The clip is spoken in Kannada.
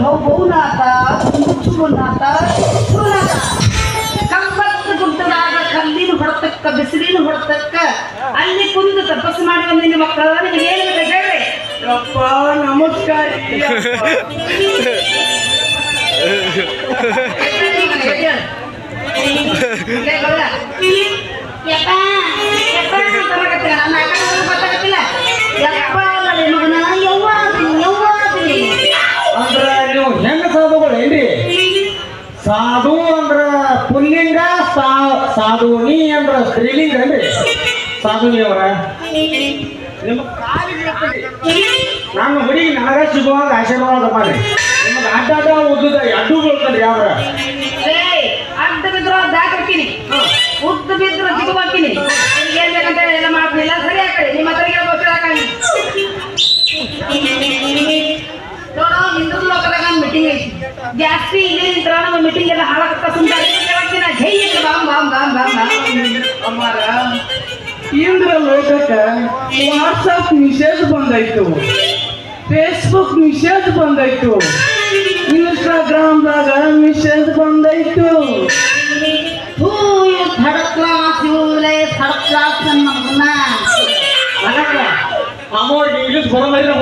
ಭೌನಾಥ ಮುಚ್ಚುಗುನಾಥ ಸುನಾಥ ಕಂಬತ್ತು ಗುಡ್ಡದಾಗ ಕಲ್ಲಿನ ಹೊಡೆತಕ್ಕ ಬಿಸಿಲಿನ ಹೊಡೆತಕ್ಕ ಅಲ್ಲಿ ಕುಂದು ತಪಸ್ಸು ಮಾಡಿ ಬಂದಿನ ಮಕ್ಕಳು ನಿಮಗೆ ಏನು ಹೇಳ್ರಿ ಅಪ್ಪ ನಮಸ್ಕಾರ. ಸಾಧು ಅಂದ್ರ ಪುಲ್ಲಿಂಗ ಸಾ- ಸಾಧುನಿ ಅಂದ್ರ ಸ್ತ್ರೀಲಿಂಗ ಏನ್ರಿ? ಸಾಧುನಿ ಅವರ ನಿಮ್ಮ. ನಾನು ಹುಡುಗಿ ನನಗ ಸಿಗುವಾಗ ಆಶೀರ್ವಾದ ಮಾಡಿ. ನಿಮಗೆ ಅಡ್ಡ ಉದ್ದದ ಅಡ್ಡು ಬೀಳ್ತದ್ರಿ ಯಾವ್ರ ಅಡ್ಡ ಬಿದ್ರ ದಾಟಕ್ಕಿನಿ ಉದ್ದ ಬಿದ್ರ ಜಿಗುವಾಕಿನಿ ಏನ್ ಬೇಕಂತ ಹೇಳಿ ಎಲ್ಲ ಮಾಡ್ತಿಲ್ಲ ಸರಿ ಹಾಕಿ ನಿಮ್ಮ ಹತ್ರ ಗೊತ್ತಿಲ್ಲ ನೋಡು ಹಿಂದೂ ಲೋಕದಾಗ ಮೀಟಿಂಗ್ ಐತಿ. ಜಾಸ್ತಿ ಇದೆ ನಿಂತರ ನಮ್ಮ ಮೀಟಿಂಗ್ ಎಲ್ಲ ಹಾಳಾಗ್ತಾ ಸುಮ್ಮನೆ ಜೈ ಬಾಮ್ ಬಾಮ್ ಬಾಮ್ ಬಾಮ್ ಅಮ್ಮಾರ ಇಂದ್ರ ಲೋಕಕ್ಕೆ ವಾಟ್ಸಪ್ ನಿಷೇಧ ಬಂದೈತು. ಫೇಸ್ಬುಕ್ ನಿಷೇಧ ಬಂದೈತು. ಇನ್ಸ್ಟಾಗ್ರಾಮ್ದಾಗ ನಿಷೇಧ ಬಂದೈತು. ಹೂ ಥರ್ಡ್ ಕ್ಲಾಸ್ ಇವಲೇ ಥರ್ಡ್ ಕ್ಲಾಸ್ ನನ್ನ ಮಗನ ಅದಕ್ಕ ಅಮ್ಮವ್ರಿಗೆ ಇಂಗ್ಲೀಷ್ ಬರೋದಿಲ್ಲ